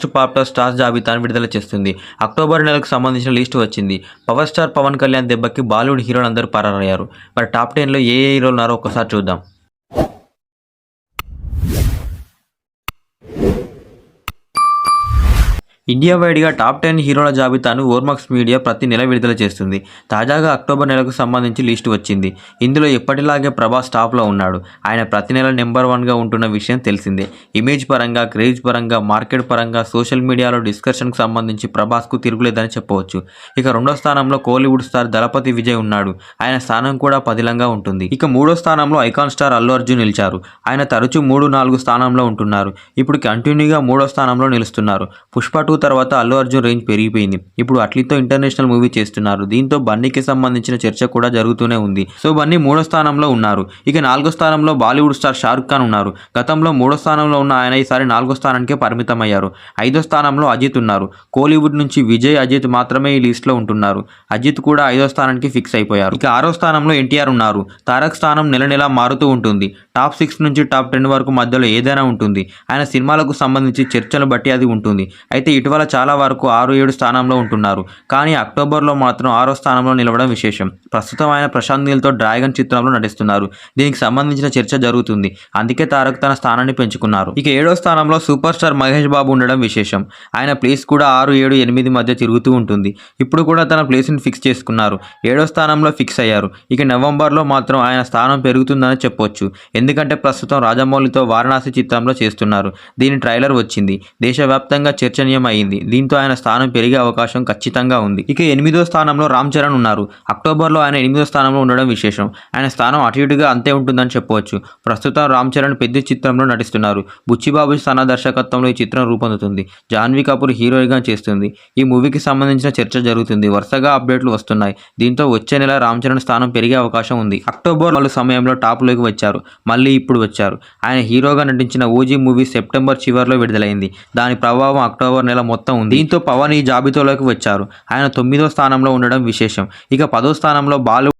Most popular stars జాబితాను విడుదల చేస్తుంది. అక్టోబర్ నెలకు సంబంధించిన లిస్ట్ వచ్చింది. పవర్ స్టార్ పవన్ కళ్యాణ్ దెబ్బకి బాలీవుడ్ హీరోలు అందరూ పరారయ్యారు. మరి టాప్ టెన్లో ఏ ఏ హీరోలు ఉన్నారో ఒకసారి చూద్దాం. ఇండియా వైడ్గా టాప్ టెన్ హీరోల జాబితాను ఓర్మాక్స్ మీడియా ప్రతి నెల విడుదల చేస్తుంది. తాజాగా అక్టోబర్ నెలకు సంబంధించి లిస్ట్ వచ్చింది. ఇందులో ఎప్పటిలాగే ప్రభాస్ టాప్లో ఉన్నాడు. ఆయన ప్రతి నెల నెంబర్ వన్గా ఉంటున్న విషయం తెలిసిందే. ఇమేజ్ పరంగా క్రేజ్ పరంగా మార్కెట్ పరంగా సోషల్ మీడియాలో డిస్కషన్కు సంబంధించి ప్రభాస్కు తిరుగులేదని చెప్పవచ్చు. ఇక రెండో స్థానంలో కోలీవుడ్ స్టార్ దళపతి విజయ్ ఉన్నాడు. ఆయన స్థానం కూడా పదిలంగా ఉంటుంది. ఇక మూడో స్థానంలో ఐకాన్ స్టార్ అల్లు అర్జున్ నిలిచారు. ఆయన తరచూ మూడు నాలుగు స్థానంలో ఉంటున్నారు. ఇప్పుడు కంటిన్యూగా మూడో స్థానంలో నిలుస్తున్నారు. పుష్ప టూ తర్వాత అల్లు అర్జున్ రేంజ్ పెరిగిపోయింది. ఇప్పుడు అట్లీతో ఇంటర్నేషనల్ మూవీ చేస్తున్నారు. దీంతో బన్నీకి సంబంధించిన చర్చ కూడా జరుగుతూనే ఉంది. సో బన్నీ మూడో స్థానంలో ఉన్నారు. ఇక నాలుగో స్థానంలో బాలీవుడ్ స్టార్ షారుఖ్ ఖాన్ ఉన్నారు. గతంలో మూడో స్థానంలో ఉన్న ఆయన ఈసారి నాలుగో స్థానానికే పరిమితమయ్యారు. ఐదో స్థానంలో అజిత్ ఉన్నారు. కోలీవుడ్ నుంచి విజయ్ అజిత్ మాత్రమే ఈ లిస్ట్లో ఉంటున్నారు. అజిత్ కూడా ఐదో స్థానానికి ఫిక్స్ అయిపోయారు. ఇక ఆరో స్థానంలో ఎన్టీఆర్ ఉన్నారు. తారక్ స్థానం నెల నెలా మారుతూ ఉంటుంది. టాప్ సిక్స్ నుంచి టాప్ టెన్ వరకు మధ్యలో ఏదైనా ఉంటుంది. ఆయన సినిమాలకు సంబంధించి చర్చలు బట్టి అది ఉంటుంది. అయితే ఇటీవల చాలా వరకు ఆరు ఏడు స్థానంలో ఉంటున్నారు. కానీ అక్టోబర్లో మాత్రం ఆరో స్థానంలో నిలవడం విశేషం. ప్రస్తుతం ఆయన ప్రశాంత్ నీల్తో డ్రాగన్ చిత్రంలో నటిస్తున్నారు. దీనికి సంబంధించిన చర్చ జరుగుతుంది. అందుకే తారక్ తన స్థానాన్ని పెంచుకున్నారు. ఇక ఏడో స్థానంలో సూపర్ స్టార్ మహేష్ బాబు ఉండడం విశేషం. ఆయన ప్లేస్ కూడా ఆరు ఏడు ఎనిమిది మధ్య తిరుగుతూ ఉంటుంది. ఇప్పుడు కూడా తన ప్లేస్ని ఫిక్స్ చేసుకున్నారు. ఏడో స్థానంలో ఫిక్స్ అయ్యారు. ఇక నవంబర్లో మాత్రం ఆయన స్థానం పెరుగుతుందని చెప్పొచ్చు. ఎందుకంటే ఎందుకంటే ప్రస్తుతం రాజమౌళితో వారణాసి చిత్రంలో చేస్తున్నారు. దీని ట్రైలర్ వచ్చింది. దేశవ్యాప్తంగా చర్చనీయం అయింది దీంతో ఆయన స్థానం పెరిగే అవకాశం ఖచ్చితంగా ఉంది. ఇక ఎనిమిదో స్థానంలో రామ్ చరణ్ ఉన్నారు. అక్టోబర్లో ఆయన ఎనిమిదో స్థానంలో ఉండడం విశేషం. ఆయన స్థానం అటు ఇటుగా అంతే ఉంటుందని చెప్పవచ్చు. ప్రస్తుతం రామ్ చరణ్ పెద్ద చిత్రంలో నటిస్తున్నారు. బుచ్చిబాబు స్థాన దర్శకత్వంలో ఈ చిత్రం రూపొందుతుంది. జాన్వీ కపూర్ హీరోయిన్గా చేస్తుంది. ఈ మూవీకి సంబంధించిన చర్చ జరుగుతుంది. వరుసగా అప్డేట్లు వస్తున్నాయి. దీంతో వచ్చే నెల రామ్ చరణ్ స్థానం పెరిగే అవకాశం ఉంది. అక్టోబర్ నాలుగు సమయంలో టాప్లోకి వచ్చారు. మళ్ళీ ఇప్పుడు వచ్చారు. ఆయన హీరోగా నటించిన ఓజీ మూవీ సెప్టెంబర్ చివరిలో విడుదలైంది. దాని ప్రభావం అక్టోబర్ నెల మొత్తం ఉంది. దీంతో పవన్ ఈ జాబితాలోకి వచ్చారు. ఆయన తొమ్మిదో స్థానంలో ఉండడం విశేషం. ఇక పదో స్థానంలో బాలు